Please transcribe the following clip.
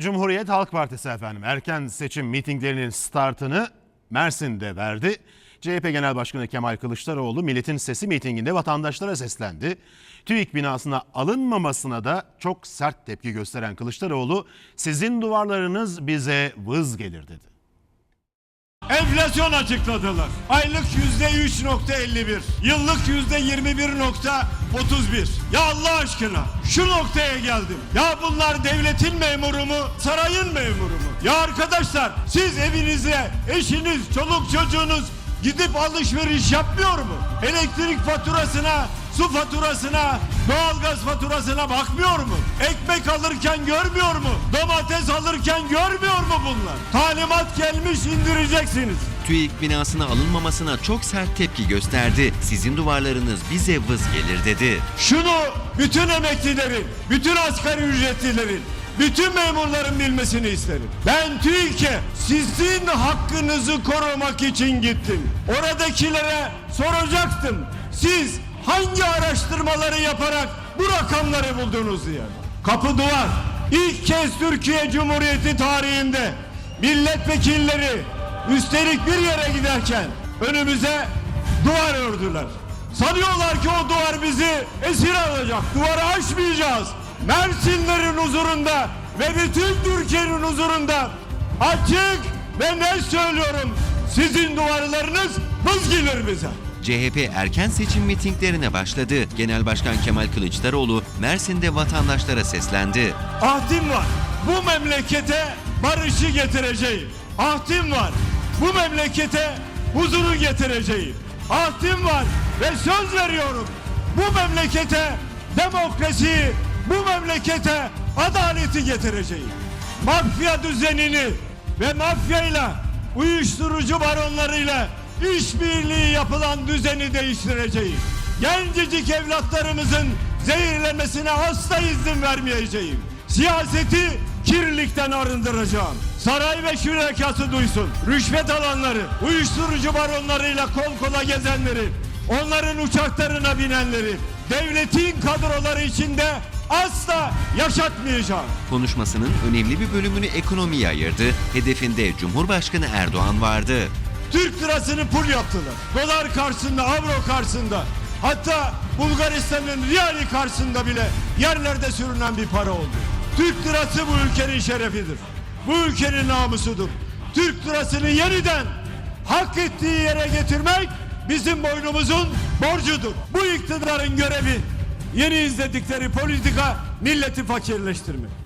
Cumhuriyet Halk Partisi efendim erken seçim mitinglerinin startını Mersin'de verdi. CHP Genel Başkanı Kemal Kılıçdaroğlu Milletin Sesi mitinginde vatandaşlara seslendi. TÜİK binasına alınmamasına da çok sert tepki gösteren Kılıçdaroğlu sizin duvarlarınız bize vız gelir dedi. Enflasyon açıkladılar. Aylık yüzde 3.51. Yıllık yüzde 21.31. Ya Allah aşkına şu noktaya geldim. Ya bunlar devletin memuru mu? Sarayın memuru mu? Ya arkadaşlar siz evinize eşiniz, çoluk çocuğunuz gidip alışveriş yapmıyor mu? Elektrik faturasına, su faturasına, doğalgaz faturasına bakmıyor mu? Ekmek alırken görmüyor mu? Domates alırken görmüyor mu bunlar? Talimat gelmiş indireceksiniz. TÜİK binasına alınmamasına çok sert tepki gösterdi. Sizin duvarlarınız bize vız gelir dedi. Şunu bütün emeklilerin, bütün asgari ücretlilerin, bütün memurların bilmesini isterim. Ben TÜİK'e sizin hakkınızı korumak için gittim. Oradakilere soracaktım. Siz hangi araştırmaları yaparak bu rakamları buldunuz diye. Kapı duvar. İlk kez Türkiye Cumhuriyeti tarihinde milletvekilleri üstelik bir yere giderken önümüze duvar ördüler. Sanıyorlar ki o duvar bizi esir alacak. Duvarı aşmayacağız. Mersinlerin huzurunda ve bütün Türkiye'nin huzurunda açık ve ne söylüyorum sizin duvarlarınız buz gelir bize. CHP erken seçim mitinglerine başladı. Genel Başkan Kemal Kılıçdaroğlu Mersin'de vatandaşlara seslendi. Ahdim var. Bu memlekete barışı getireceğim. Ahdim var. Bu memlekete huzuru getireceğim. Ahdim var ve söz veriyorum. Bu memlekete demokrasiyi, bu memlekete adaleti getireceğim. Mafya düzenini ve mafyayla, uyuşturucu baronlarıyla işbirliği yapılan düzeni değiştireceğim. Gencecik evlatlarımızın zehirlenmesine asla izin vermeyeceğim. Siyaseti kirlilikten arındıracağım. Saray ve şürekası duysun. Rüşvet alanları, uyuşturucu baronlarıyla kol kola gezenleri, onların uçaklarına binenleri, devletin kadroları içinde asla yaşatmayacağım. Konuşmasının önemli bir bölümünü ekonomiye ayırdı. Hedefinde Cumhurbaşkanı Erdoğan vardı. Türk lirasını pul yaptılar. Dolar karşısında, avro karşısında, hatta Bulgaristan'ın riyali karşısında bile yerlerde sürünen bir para oldu. Türk lirası bu ülkenin şerefidir. Bu ülkenin namusudur. Türk lirasını yeniden hak ettiği yere getirmek bizim boynumuzun borcudur. Bu iktidarın görevi yeni izledikleri politika milleti fakirleştirmek.